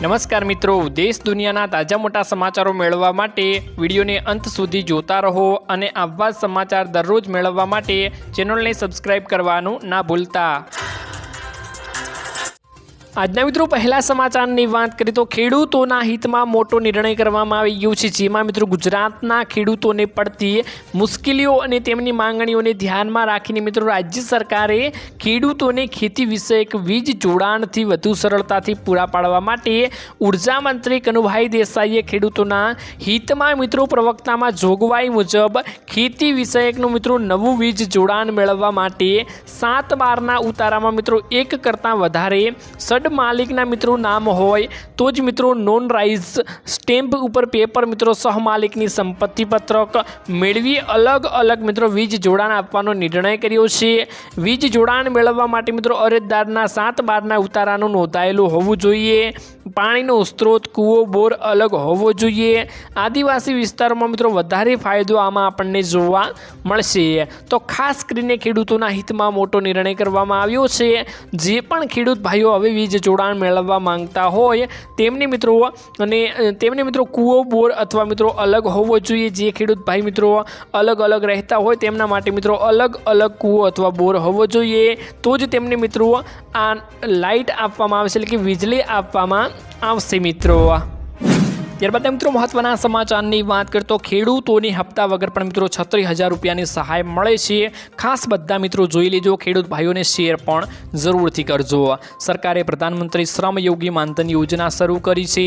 નમસ્કાર મિત્રો. દેશ દુનિયાના તાજા મોટા સમાચારો મેળવવા માટે વિડીયોને અંત સુધી જોતા રહો અને આવા સમાચાર દરરોજ મેળવવા માટે ચેનલને સબસ્ક્રાઇબ કરવાનું ના ભૂલતા. આજના મિત્રો, પહેલા સમાચારની વાત કરીએ તો ખેડૂતોના હિતમાં મોટો નિર્ણય કરવામાં આવી ગયો છે. જેમાં મિત્રો, ગુજરાતના ખેડૂતોને પડતી મુશ્કેલીઓ અને તેમની માંગણીઓને ધ્યાનમાં રાખીને મિત્રો, રાજ્ય સરકારે ખેડૂતોને ખેતી વિષયક વીજ જોડાણથી વધુ સરળતાથી પૂરા પાડવા માટે ઊર્જા મંત્રી કનુભાઈ દેસાઈએ ખેડૂતોના હિતમાં મિત્રો, પ્રવક્તામાં જોગવાઈ મુજબ ખેતી વિષયકનું મિત્રો, નવું વીજ જોડાણ મેળવવા માટે સાત બારના ઉતારામાં મિત્રો, એક કરતાં વધારે સડ માલિકના મિત્રો નામ હોય તો જ મિત્રો નોન રાઇઝ સ્ટેમ્પ ઉપર પેપર મિત્રો સહમાલિકની સંપત્તિ પત્રક મેળવી અલગ અલગ મિત્રો વીજ જોડાણ આપવાનો નિર્ણય કર્યો છે. વીજ જોડાણ મેળવવા માટે મિત્રો અરજદારના સાત બારના ઉતારાનું નોંધાયેલું હોવું જોઈએ. પાણીનો સ્ત્રોત, કૂવો, બોર અલગ હોવો જોઈએ. આદિવાસી વિસ્તારોમાં મિત્રો વધારે ફાયદો આમાં આપણને જોવા મળશે. તો ખાસ કરીને ખેડૂતોના હિતમાં મોટો નિર્ણય કરવામાં આવ્યો છે. જે પણ ખેડૂત ભાઈઓ હવે વીજ જોડાણ મેળવવા માંગતા હોય, તેમને મિત્રો અને તેમને મિત્રો કૂવો, બોર અથવા મિત્રો અલગ હોવો જોઈએ. જે ખેડૂત ભાઈ મિત્રો અલગ અલગ રહેતા હોય, તેમના માટે મિત્રો અલગ અલગ કૂવો અથવા બોર હોવો જોઈએ. તો જ તેમને મિત્રો આ લાઇટ આપવામાં આવશે, એટલે કે વીજળી આપવામાં આવશે મિત્રો. ત્યારબાદ મિત્રો મહત્વના સમાચારની વાત કરતો ખેડૂતોની હપ્તા વગર પણ મિત્રો છત્રીસ હજાર રૂપિયાની સહાય મળે છે. ખાસ બધા મિત્રો જોઈ લેજો, ખેડૂત ભાઈઓને શેર પણ જરૂરથી કરજો. સરકારે પ્રધાનમંત્રી શ્રમ યોગી માનધન યોજના શરૂ કરી છે.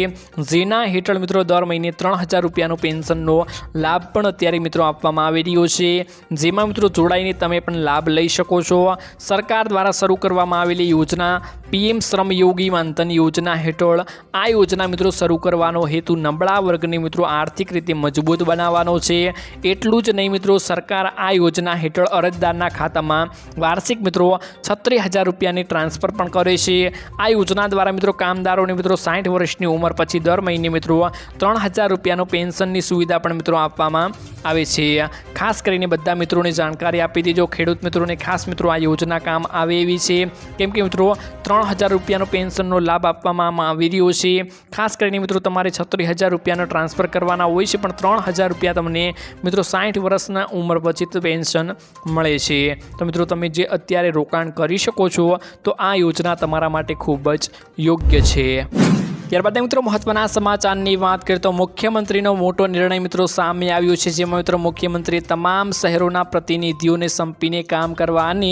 જેના હેઠળ મિત્રો દર મહિને ત્રણ હજાર રૂપિયાનો પેન્શનનો લાભ પણ અત્યારે મિત્રો આપવામાં આવી રહ્યો છે. જેમાં મિત્રો જોડાઈને તમે પણ લાભ લઈ શકો છો. સરકાર દ્વારા શરૂ કરવામાં આવેલી યોજના, પીએમ શ્રમ યોગી માનધન યોજના હેઠળ આ યોજના મિત્રો શરૂ કરવાનો હેતુ નબળા વર્ગને મિત્રો આર્થિક રીતે મજબૂત બનાવવાનો છે. એટલું જ નહીં મિત્રો, સરકાર આ યોજના હેઠળ અરજદારના ખાતામાં વાર્ષિક મિત્રો છત્રીસ હજાર રૂપિયાની ટ્રાન્સફર પણ કરે છે. આ યોજના દ્વારા મિત્રો કામદારોને મિત્રો સાઠ વર્ષની ઉંમર પછી દર મહિને મિત્રો ત્રણ હજાર રૂપિયાનો પેન્શનની સુવિધા પણ મિત્રો આપવામાં આવે છે. ખાસ કરીને બધા મિત્રોને જાણકારી આપી દેજો, ખેડૂત મિત્રોને ખાસ મિત્રો આ યોજના કામ આવે એવી છે. કેમ કે મિત્રો ત્રણ હજાર રૂપિયાનો પેન્શનનો લાભ આપવામાં આવી રહ્યો છે. ખાસ કરીને મિત્રો તમારે છત્રીસ હજાર રૂપિયાનો ટ્રાન્સફર કરવાના હોય છે, પણ ત્રણ હજાર રૂપિયા તમને મિત્રો સાઠ વર્ષના ઉંમર પછી પેન્શન મળે છે. તો મિત્રો તમે જે અત્યારે રોકાણ કરી શકો છો, તો આ યોજના તમારા માટે ખૂબ જ યોગ્ય છે. ત્યારબાદ મિત્રો મહત્વના સમાચારની વાત કરીએ તો મુખ્યમંત્રીનો મોટો નિર્ણય મિત્રો સામે આવ્યો છે, જેમાં મિત્રો મુખ્યમંત્રીએ તમામ શહેરોના પ્રતિનિધિઓને સંપીને કામ કરવા અને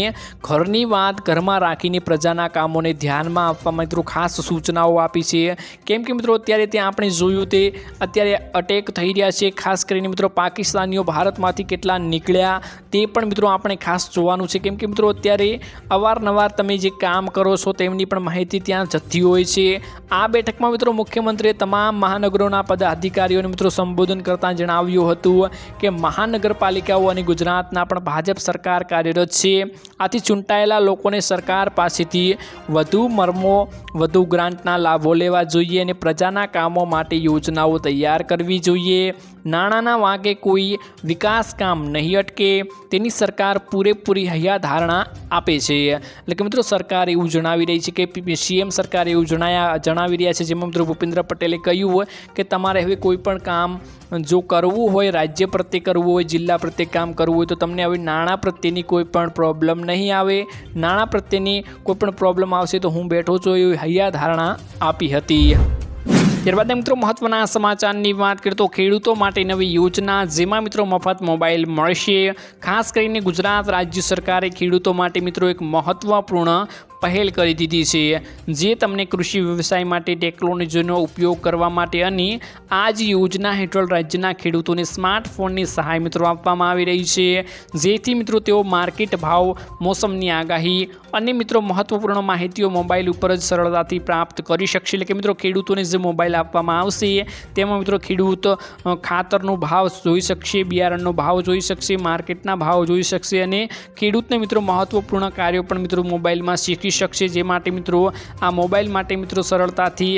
ઘરની વાત ઘરમાં રાખીને પ્રજાના કામોને ધ્યાનમાં આપવા મિત્રો ખાસ સૂચનાઓ આપી છે. કેમ કે મિત્રો અત્યારે ત્યાં આપણે જોયું તે અત્યારે અટેક થઈ રહ્યા છે, ખાસ કરીને મિત્રો પાકિસ્તાનીઓ ભારતમાંથી કેટલા નીકળ્યા તે પણ મિત્રો આપણે ખાસ જોવાનું છે. કેમ કે મિત્રો અત્યારે અવારનવાર તમે જે કામ કરો છો તેમની પણ માહિતી ત્યાં જતી હોય છે. આ બેઠકમાં મિત્રો મુખ્યમંત્રીએ તમામ મહાનગરોના પદાધિકારીઓને મિત્રો સંબોધન કરતાં જણાવ્યું હતું કે મહાનગરપાલિકાઓ અને ગુજરાતના પણ ભાજપ સરકાર કાર્યરત છે આથી ચૂંટાયેલા લોકોને સરકાર પાસેથી વધુ મર્મો વધુ ગ્રાન્ટના લાભો લેવા જોઈએ અને પ્રજાના કામો માટે યોજનાઓ તૈયાર કરવી જોઈએ નાણાંના વાંકે કોઈ વિકાસ કામ નહીં અટકે તેની સરકાર પૂરેપૂરી હૈયા ધારણા આપે છે એટલે કે મિત્રો સરકાર એવું જણાવી રહી છે કે સીએમ સરકાર એવું જણાયા જણાવી રહ્યા છે જેમાં મિત્રો ભૂપેન્દ્ર પટેલે કહ્યું હોય કે તમારે હવે કોઈ પણ કામ જો કરવું હોય, રાજ્ય પ્રત્યે કરવું હોય, જિલ્લા પ્રત્યે કામ કરવું હોય, તો તમને હવે નાણાં પ્રત્યેની કોઈ પણ પ્રોબ્લેમ નહીં આવે. નાણાં પ્રત્યેની કોઈ પણ પ્રોબ્લેમ આવશે તો હું બેઠો છું એવી હૈયા ધારણા આપી હતી. ત્યારબાદ મિત્રો, મહત્વના સમાચારની વાત કરીએ તો ખેડૂતો માટે નવી યોજના, જેમાં મિત્રો મફત મોબાઈલ મળશે. ખાસ કરીને ગુજરાત રાજ્ય સરકારે ખેડૂતો માટે મિત્રો એક મહત્વપૂર્ણ પહેલ કરી દીધી છે. જે તમને કૃષિ વ્યવસાય માટે ટેકનોલોજીનો ઉપયોગ કરવા માટે અને આ જ યોજના હેઠળ રાજ્યના ખેડૂતોને સ્માર્ટફોનની સહાય મિત્રો આપવામાં આવી રહી છે. જેથી મિત્રો તેઓ માર્કેટ ભાવ, મોસમની આગાહી અને મિત્રો મહત્વપૂર્ણ માહિતીઓ મોબાઈલ ઉપર જ સરળતાથી પ્રાપ્ત કરી શકશે. એટલે કે મિત્રો ખેડૂતોને જે મોબાઈલ આપવામાં આવશે, તેમાં મિત્રો ખેડૂત ખાતરનો ભાવ જોઈ શકશે, બિયારણનો ભાવ જોઈ શકશે, માર્કેટના ભાવ જોઈ શકશે અને ખેડૂતને મિત્રો મહત્વપૂર્ણ કાર્યો પણ મિત્રો મોબાઈલમાં શીખી શકી શકશે. જે માટે મિત્રો આ મોબાઈલ માટે મિત્રો સરળતાથી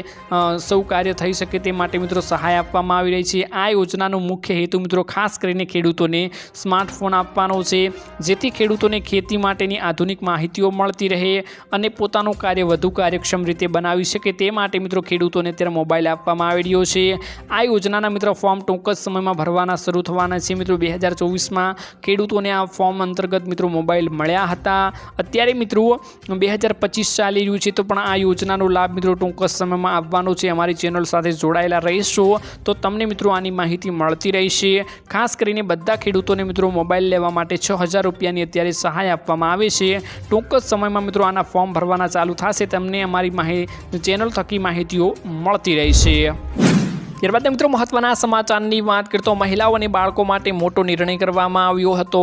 સૌ કાર્ય થઈ શકે તે માટે મિત્રો સહાય આપવામાં આવી રહી છે. આ યોજનાનો મુખ્ય હેતુ મિત્રો ખાસ કરીને ખેડૂતોને સ્માર્ટફોન આપવાનો છે, જેથી ખેડૂતોને ખેતી માટેની આધુનિક માહિતીઓ મળતી રહે અને પોતાનું કાર્ય વધુ કાર્યક્ષમ રીતે બનાવી શકે તે માટે મિત્રો ખેડૂતોને અત્યારે મોબાઈલ આપવામાં આવી રહ્યો છે. આ યોજનાના મિત્રો ફોર્મ ટૂંક જ સમયમાં ભરવાના શરૂ થવાના છે મિત્રો. બે હજાર ચોવીસમાં ખેડૂતોને આ ફોર્મ અંતર્ગત મિત્રો મોબાઈલ મળ્યા હતા. અત્યારે મિત્રો બે હજાર પચીસ ચાલી રહ્યું છે, તો પણ આ યોજનાનો લાભ મિત્રો ટૂંક સમયમાં આવવાનો છે. અમારી ચેનલ સાથે જોડાયેલા રહીશો, તો તમને મિત્રો આની માહિતી મળતી રહેશે. ખાસ કરીને બધા ખેડૂતોને મિત્રો મોબાઈલ લેવા માટે છ હજાર રૂપિયાની અત્યારે સહાય આપવામાં આવે છે. ટૂંક જ સમયમાં મિત્રો આના ફોર્મ ભરવાના ચાલુ થશે, તમને અમારી માહિતી ચેનલ થકી માહિતીઓ મળતી રહેશે. ત્યારબાદ મિત્રો મહત્વના સમાચારની વાત કરતો મહિલાઓ અને બાળકો માટે મોટો નિર્ણય કરવામાં આવ્યો હતો.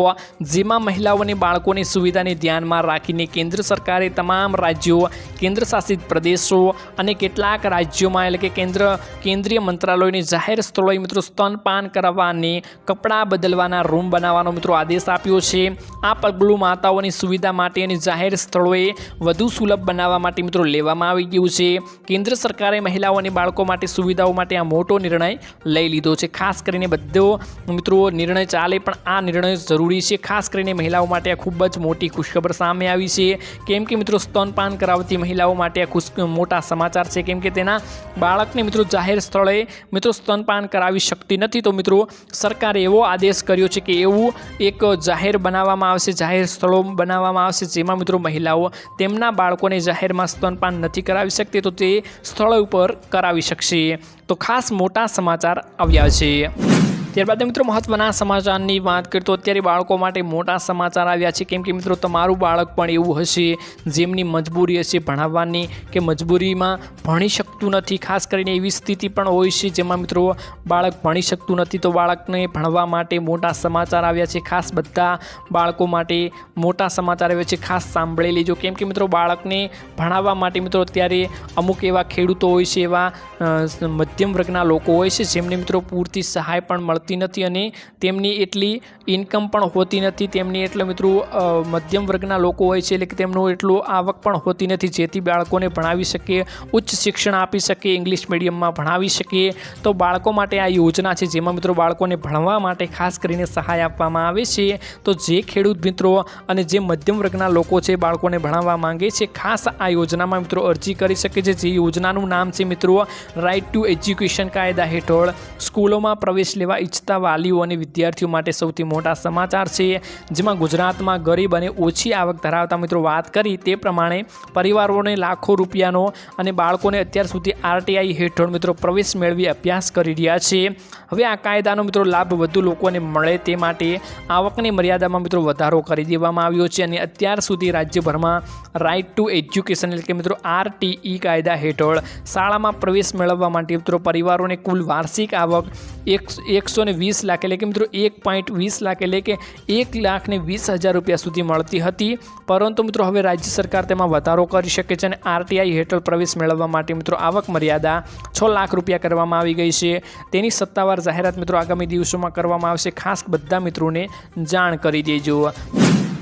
જેમાં મહિલાઓ અને બાળકોની સુવિધાને ધ્યાનમાં રાખીને કેન્દ્ર સરકારે તમામ રાજ્યો, કેન્દ્ર શાસિત પ્રદેશો અને કેટલાક રાજ્યોમાં એટલે કે કેન્દ્ર, કેન્દ્રીય મંત્રાલયની જાહેર સ્થળોએ મિત્રો સ્તનપાન કરાવવાની કપડાં બદલવાના રૂમ બનાવવાનો મિત્રો આદેશ આપ્યો છે. આ પગલું માતાઓની સુવિધા માટે અને જાહેર સ્થળોએ વધુ સુલભ બનાવવા માટે મિત્રો લેવામાં આવી ગયું છે. કેન્દ્ર સરકારે મહિલાઓ અને બાળકો માટે સુવિધાઓ માટે આ મોટો નિર્ણય લઈ લીધો છે. ખાસ કરીને બધો મિત્રો નિર્ણય ચાલે પણ આ નિર્ણય જરૂરી છે. ખાસ કરીને મહિલાઓ માટે આ ખૂબ જ મોટી ખુશખબર સામે આવી છે. કેમ કે મિત્રો સ્તનપાન કરાવતી મહિલાઓ માટે આ ખુશ મોટા સમાચાર છે. કેમ કે તેના બાળકને મિત્રો જાહેર સ્થળે મિત્રો સ્તનપાન કરાવી શકતી નથી. તો મિત્રો સરકારે એવો આદેશ કર્યો છે કે એવું એક જાહેર બનાવવામાં આવશે, જાહેર સ્થળો બનાવવામાં આવશે, જેમાં મિત્રો મહિલાઓ તેમના બાળકોને જાહેરમાં સ્તનપાન નથી કરાવી શકતી, તો તે સ્થળ ઉપર કરાવી શકશે. તો ખાસ મોટા સમાચાર આવ્યા છે. ત્યારબાદ મિત્રો મહત્વના સમાચારની વાત કરીએ તો અત્યારે બાળકો માટે મોટા સમાચાર આવ્યા છે. કેમ કે મિત્રો તમારું બાળક પણ એવું હશે, જેમની મજબૂરી હશે ભણાવવાની કે મજબૂરીમાં ભણી શકતું નથી. ખાસ કરીને એવી સ્થિતિ પણ હોય છે જેમાં મિત્રો બાળક ભણી શકતું નથી તો બાળકને ભણવા માટે મોટા સમાચાર આવ્યા છે. ખાસ બધા બાળકો માટે મોટા સમાચાર આવ્યા છે. ખાસ સાંભળી લેજો. કેમ કે મિત્રો બાળકને ભણાવવા માટે મિત્રો અત્યારે અમુક એવા ખેડૂતો હોય છે એવા મધ્યમ વર્ગના લોકો હોય છે જેમને મિત્રો પૂરતી સહાય પણ મળતી નથી અને તેમની એટલી ઇન્કમ પણ હોતી નથી. તેમની એટલે મિત્રો મધ્યમ વર્ગના લોકો હોય છે એટલે કે તેમનું એટલું આવક પણ હોતી નથી, જેથી બાળકોને ભણાવી શકે, ઉચ્ચ શિક્ષણ આપી શકે ઇંગ્લિશ મીડિયમમાં ભણાવી શકીએ તો બાળકો માટે આ યોજના છે, જેમાં મિત્રો બાળકોને ભણવા માટે ખાસ કરીને સહાય આપવામાં આવે છે. તો જે ખેડૂત મિત્રો અને જે મધ્યમ વર્ગના લોકો છે, બાળકોને ભણાવવા માંગે છે, ખાસ આ યોજનામાં મિત્રો અરજી કરી શકે છે. જે યોજનાનું નામ છે મિત્રો રાઇટ ટુ એજ્યુકેશન કાયદા હેઠળ સ્કૂલોમાં પ્રવેશ લેવા ઈચ્છતા વાલીઓ અને વિદ્યાર્થીઓ માટે સૌથી મોટા સમાચાર છે, જેમાં ગુજરાતમાં ગરીબ અને ઓછી આવક ધરાવતા મિત્રો વાત કરી તે પ્રમાણે પરિવારોને લાખો રૂપિયાનો અને બાળકોને અત્યાર સુધી આરટીઆઈ હેઠળ મિત્રો પ્રવેશ મેળવી અભ્યાસ કરી રહ્યા છે. હવે આ કાયદાનો મિત્રો લાભ વધુ લોકોને મળે તે માટે આવકની મર્યાદામાં મિત્રો વધારો કરી દેવામાં આવ્યો છે અને અત્યાર સુધી રાજ્યભરમાં રાઇટ ટુ એજ્યુકેશન એટલે કે મિત્રો આરટીઈ કાયદા હેઠળ શાળામાં પ્રવેશ મેળવવા માટે મિત્રો પરિવારોને કુલ વાર્ષિક આવક એક એકસો ને વીસ લાખ એટલે કે મિત્રો એક પોઈન્ટ વીસ લાખ એટલે કે એક લાખ ને વીસ હજાર રૂપિયા સુધી મળતી હતી. પરંતુ મિત્રો હવે રાજ્ય સરકાર તેમાં વધારો કરી શકે છે અને આરટીઆઈ હેઠળ પ્રવેશ મેળવવા માટે મિત્રો આવક મર્યાદા છ લાખ રૂપિયા કરવામાં આવી ગઈ છે. તેની સત્તાવાર જાહેરાત મિત્રો આગામી દિવસોમાં કરવામાં આવશે. ખાસ બધા મિત્રોને જાણ કરી દેજો.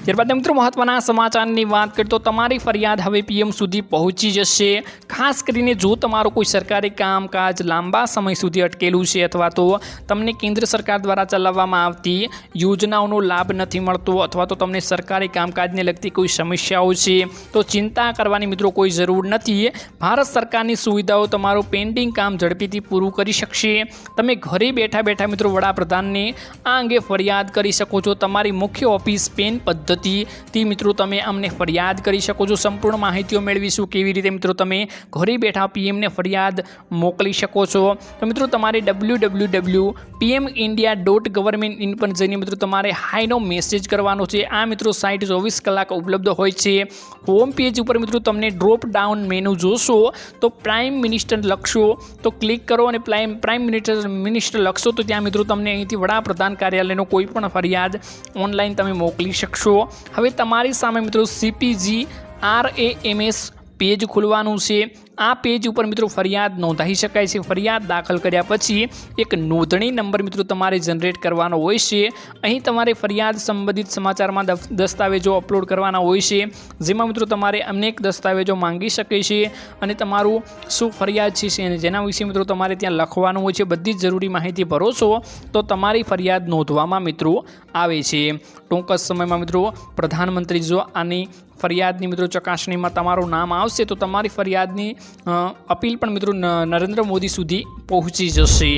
ત્યારબાદ મિત્રો મહત્વના સમાચારની વાત કરીએ તો તમારી ફરિયાદ હવે પીએમ સુધી પહોંચી જશે. ખાસ કરીને જો તમારું કોઈ સરકારી કામકાજ લાંબા સમય સુધી અટકેલું છે અથવા તો તમને કેન્દ્ર સરકાર દ્વારા ચલાવવામાં આવતી યોજનાઓનો લાભ નથી મળતો અથવા તો તમને સરકારી કામકાજને લગતી કોઈ સમસ્યાઓ છે, તો ચિંતા કરવાની મિત્રો કોઈ જરૂર નથી. ભારત સરકારની સુવિધાઓ તમારું પેન્ડિંગ કામ ઝડપીથી પૂરું કરી શકશે. તમે ઘરે બેઠા બેઠા મિત્રો વડાપ્રધાનને આ અંગે ફરિયાદ કરી શકો છો. તમારી મુખ્ય ઓફિસ પેન પદ્ધતિથી મિત્રો, તમે અમને ફરિયાદ કરી શકો છો. સંપૂર્ણ માહિતીઓ મેળવીશું. કેવી રીતે મિત્રો તમે ઘરે બેઠા પીએમને ફરિયાદ મોકલી શકો છો. તો મિત્રો, તમારે W W W PM India dot government in પર જઈને મિત્રો તમારે હાઈનો મેસેજ કરવાનો છે. આ મિત્રો સાઇટ ચોવીસ કલાક ઉપલબ્ધ હોય છે. હોમ પેજ ઉપર મિત્રો તમને ડ્રોપ ડાઉન મેનુ જોશો, તો પ્રાઇમ મિનિસ્ટર લખશો, તો ક્લિક કરો અને પ્રાઇમ પ્રાઇમ મિનિસ્ટર મિનિસ્ટર લખશો, તો ત્યાં મિત્રો તમને અહીંથી વડાપ્રધાન કાર્યાલયનો કોઈ પણ ફરિયાદ ઓનલાઈન તમે મોકલી શકશો. હવે તમારી સામે મિત્રો CPG R A M S page ખોલવાનું છે. આ પેજ ઉપર મિત્રો ફરિયાદ નોંધાઈ શકાય છે. ફરિયાદ દાખલ કર્યા પછી એક નોંધણી નંબર મિત્રો તમારે જનરેટ કરવાનો હોય છે. અહીં તમારે ફરિયાદ સંબંધિત સમાચારમાં દસ્તાવેજો અપલોડ કરવાના હોય છે. જેમાં મિત્રો તમારે અનેક દસ્તાવેજો માંગી શકે છે અને તમારું શું ફરિયાદ છે અને જેના વિશે મિત્રો તમારે ત્યાં લખવાનું હોય છે. બધી જ જરૂરી માહિતી ભરો છો તો તમારી ફરિયાદ નોંધવામાં મિત્રો આવે છે. ટૂંક સમયમાં મિત્રો પ્રધાનમંત્રી જો આની ફરિયાદની મિત્રો ચકાસણીમાં તમારું નામ આવશે તો તમારી ફરિયાદની અપીલ પણ મિત્રો નરેન્દ્ર મોદી સુધી પહોંચી જશે.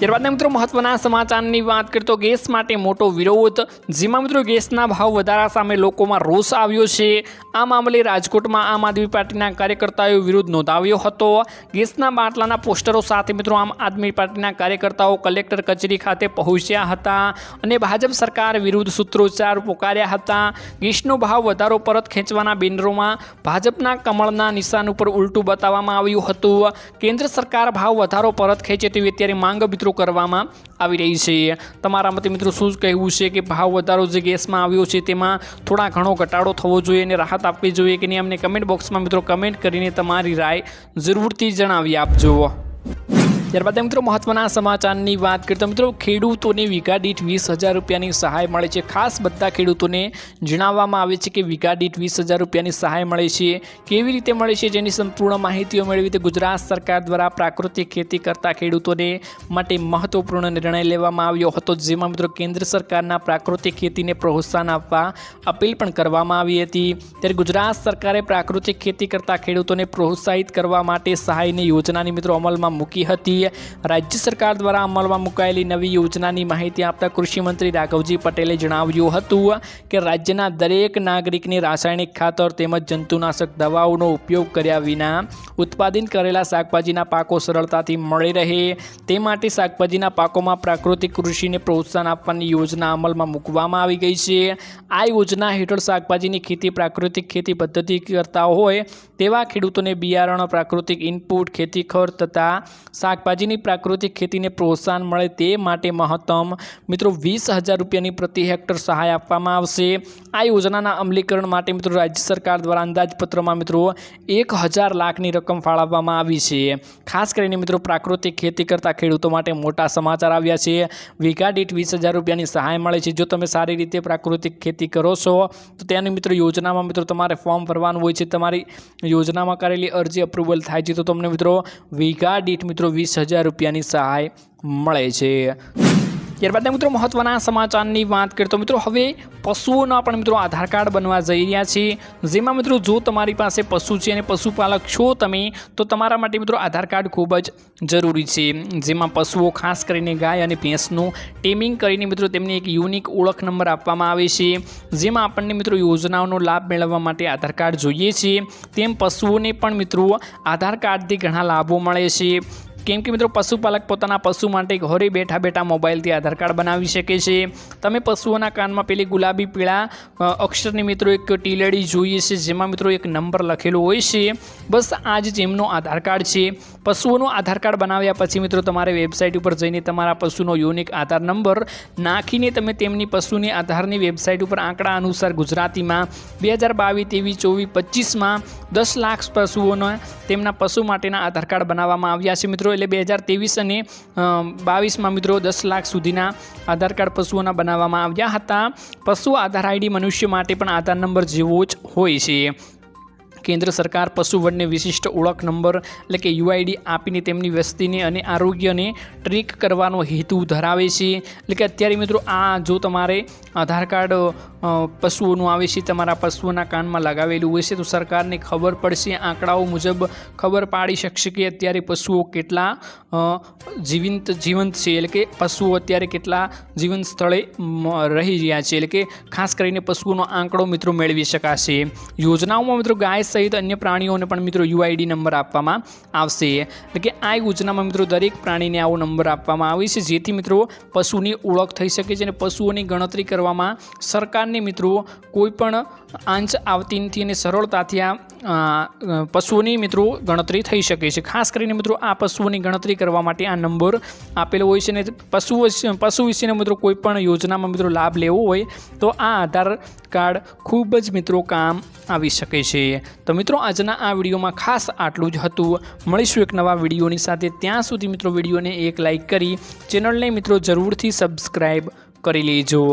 ત્યારબાદના મિત્રો મહત્વના સમાચારની વાત કરીએ તો ગેસ માટે મોટો વિરોધ. જેમાં મિત્રો ગેસના ભાવ વધારા સામે લોકોમાં રોષ આવ્યો છે. આ મામલે રાજકોટમાં આમ આદમી પાર્ટીના કાર્યકર્તાઓએ વિરોધ નોંધાવ્યો હતો. ગેસના બાટલાના પોસ્ટરો સાથે મિત્રો આમ આદમી પાર્ટીના કાર્યકર્તાઓ કલેક્ટર કચેરી ખાતે પહોંચ્યા હતા અને ભાજપ સરકાર વિરુદ્ધ સૂત્રોચ્ચાર પોકાર્યા હતા. ગેસનો ભાવ વધારો પરત ખેંચવાના બેનરોમાં ભાજપના કમળના નિશાન ઉપર ઉલટું બતાવવામાં આવ્યું હતું. કેન્દ્ર સરકાર ભાવ વધારો પરત ખેંચે તેવી અત્યારે માંગ મિત્રો કરવામાં આવી રહી છે. તમારા મતે મિત્રો શું કહેવું છે કે ભાવ વધારો જે ગેસમાં આવ્યો છે તેમાં થોડા ઘણો ઘટાડો થવો જોઈએ અને રાહત આપવી જોઈએ કે નહીં? અમને કમેન્ટ બોક્સમાં મિત્રો કમેન્ટ કરીને તમારી રાય જરૂરથી જણાવી આપજો. ત્યારબાદ મિત્રો મહત્વના સમાચારની વાત કરીએ તો મિત્રો ખેડૂતોને વીઘા દીઠ વીસ હજાર રૂપિયાની સહાય મળે છે. ખાસ બધા ખેડૂતોને જણાવવામાં આવે છે કે વીઘા દીઠ વીસ હજાર રૂપિયાની સહાય મળે છે. કેવી રીતે મળે છે જેની સંપૂર્ણ માહિતીઓ મેળવી ગુજરાત સરકાર દ્વારા પ્રાકૃતિક ખેતી કરતા ખેડૂતોને માટે મહત્વપૂર્ણ નિર્ણય લેવામાં આવ્યો હતો, જેમાં મિત્રો કેન્દ્ર સરકારના પ્રાકૃતિક ખેતીને પ્રોત્સાહન આપવા અપીલ પણ કરવામાં આવી હતી. ત્યારે ગુજરાત સરકારે પ્રાકૃતિક ખેતી કરતા ખેડૂતોને પ્રોત્સાહિત કરવા માટે સહાયની યોજનાની મિત્રો અમલમાં મૂકી હતી. રાજ્ય સરકાર દ્વારા અમલમાં મુકાયેલી નવી યોજનાની માહિતી આપતા કૃષિમંત્રી રાઘવજી પટેલે જણાવ્યું હતું કે રાજ્યના દરેક નાગરિકને રાસાયણિક ખાતર તેમજ જંતુનાશક દવાઓનો ઉપયોગ કર્યા વિના ઉત્પાદિત કરેલા શાકભાજીના પાકો સરળતાથી મળી રહે. તે માટે શાકભાજીના પાકોમાં પ્રાકૃતિક કૃષિને પ્રોત્સાહન આપવાની યોજના અમલમાં મૂકવામાં આવી ગઈ છે. આ યોજના હેઠળ શાકભાજીની ખેતી પ્રાકૃતિક ખેતી પદ્ધતિ કરતા હોય તેવા ખેડૂતોને બિયારણ, પ્રાકૃતિક ઇનપુટ ખેતી ખર્ચ તથા શાકભાજીની પ્રાકૃતિક ખેતીને પ્રોત્સાહન મળે તે માટે મહત્તમ. મિત્રો, વીસ હજાર રૂપિયાની પ્રતિ હેક્ટર સહાય આપવામાં આવશે. આ યોજનાના અમલીકરણ માટે મિત્રો, રાજ્ય સરકાર દ્વારા અંદાજપત્રમાં મિત્રો, એક હજાર લાખની રકમ ફાળવવામાં આવી છે. ખાસ કરીને મિત્રો, પ્રાકૃતિક ખેતી કરતા ખેડૂતો માટે મોટા સમાચાર આવ્યા છે. વીઘા દીઠ વીસ હજાર રૂપિયાની સહાય મળે છે. જો તમે સારી રીતે પ્રાકૃતિક ખેતી કરો છો, તો ત્યાંની મિત્રો યોજનામાં મિત્રો, તમારે ફોર્મ ભરવાનું હોય છે. તમારી યોજનામાં કરેલી અરજી અપ્રુવલ થાય છે. તો તમને મિત્રો, વીઘા દીઠ મિત્રો વીસ હજાર રૂપિયાની સહાય મળે છે. ત્યારબાદ મિત્રો મહત્વના સમાચારની વાત કરીએ તો મિત્રો હવે પશુઓના પણ મિત્રો આધાર કાર્ડ બનવા જઈ રહ્યા છે. જેમાં મિત્રો જો તમારી પાસે પશુ છે અને પશુપાલક છો તમે, તો તમારા માટે મિત્રો આધાર કાર્ડ ખૂબ જ જરૂરી છે. જેમાં પશુઓ ખાસ કરીને ગાય અને ભેંસનું ટેમિંગ કરીને મિત્રો તેમને એક યુનિક ઓળખ નંબર આપવામાં આવે છે. જેમાં આપણને મિત્રો યોજનાઓનો લાભ મેળવવા માટે આધાર કાર્ડ જોઈએ છે. તેમ પશુઓને પણ મિત્રો આધાર કાર્ડથી ઘણા લાભો મળે છે. કેમ કે મિત્રો, પશુપાલક પોતાના પશુ માટે ઘરે બેઠા બેઠા મોબાઈલથી આધાર કાર્ડ બનાવી શકે છે. તમે પશુઓના કાનમાં પેલી ગુલાબી, પીળા અક્ષરની મિત્રો એક ટીલડી જોઈએ છે, જેમાં મિત્રો એક નંબર લખેલો હોય છે. બસ આ જ જેમનો આધાર કાર્ડ છે. પશુઓનો આધાર કાર્ડ બનાવ્યા પછી મિત્રો, તમારે વેબસાઇટ ઉપર જઈને તમારા પશુનો યુનિક આધાર નંબર નાખીને તમે તેમની પશુની આધારની વેબસાઇટ ઉપર આંકડા અનુસાર ગુજરાતીમાં બે હજાર બાવીસ તેવી ચોવીસ, પચીસમાં દસ લાખ પશુઓના તેમના પશુ માટેના આધાર કાર્ડ બનાવવામાં આવ્યા છે મિત્રો. એટલે બે હજાર ત્રેવીસ અને બાવીસમાં મિત્રો દસ લાખ સુધીના આધાર કાર્ડ પશુઓના બનાવવામાં આવ્યા હતા. પશુ આધાર આઈડી મનુષ્ય માટે પણ આધાર નંબર જેવો જ હોય છે. કેન્દ્ર સરકાર પશુવનને વિશિષ્ટ ઓળખ નંબર એટલે કે યુઆઈડી આપીને તેમની વસ્તીને અને આરોગ્યને ટ્રેક કરવાનો હેતુ ધરાવે છે. એટલે કે અત્યારે મિત્રો આ જો તમારે આધાર કાર્ડ પશુઓનું આવે છે, તમારા પશુઓના કાનમાં લગાવેલું હોય છે, તો સરકારને ખબર પડશે, આંકડાઓ મુજબ ખબર પાડી શકશે કે અત્યારે પશુઓ કેટલા જીવંત જીવંત છે. એટલે કે પશુઓ અત્યારે કેટલા જીવંત સ્થળે રહી રહ્યા છે. એટલે કે ખાસ કરીને પશુઓનો આંકડો મિત્રો મેળવી શકાશે. યોજનાઓમાં મિત્રો ગાય સહિત અન્ય પ્રાણીઓને પણ મિત્રો યુઆઈડી નંબર આપવામાં આવશે. એટલે કે આ યોજનામાં મિત્રો દરેક પ્રાણીને આવો નંબર આપવામાં આવે છે, જેથી મિત્રો પશુની ઓળખ થઈ શકે છે અને પશુઓની ગણતરી કરવામાં સરકારને મિત્રો કોઈપણ આંચ આવતી નથી અને સરળતાથી આ પશુઓની મિત્રો ગણતરી થઈ શકે છે. ખાસ કરીને મિત્રો આ પશુઓની ગણતરી કરવા માટે આ નંબર આપેલો હોય છે અને પશુઓ પશુ વિશેનો મિત્રો કોઈપણ યોજનામાં મિત્રો લાભ લેવો હોય તો આ આધાર કાર્ડ ખૂબ જ મિત્રો કામ આવી શકે છે. તો મિત્રો, આજના આ વિડીયોમાં ખાસ આટલું જ હતું. મળીશું એક નવા વિડીયોની સાથે. ત્યાં સુધી મિત્રો વિડીયોને એક લાઇક કરી, ચેનલને મિત્રો જરૂરથી સબસ્ક્રાઈબ કરી લેજો.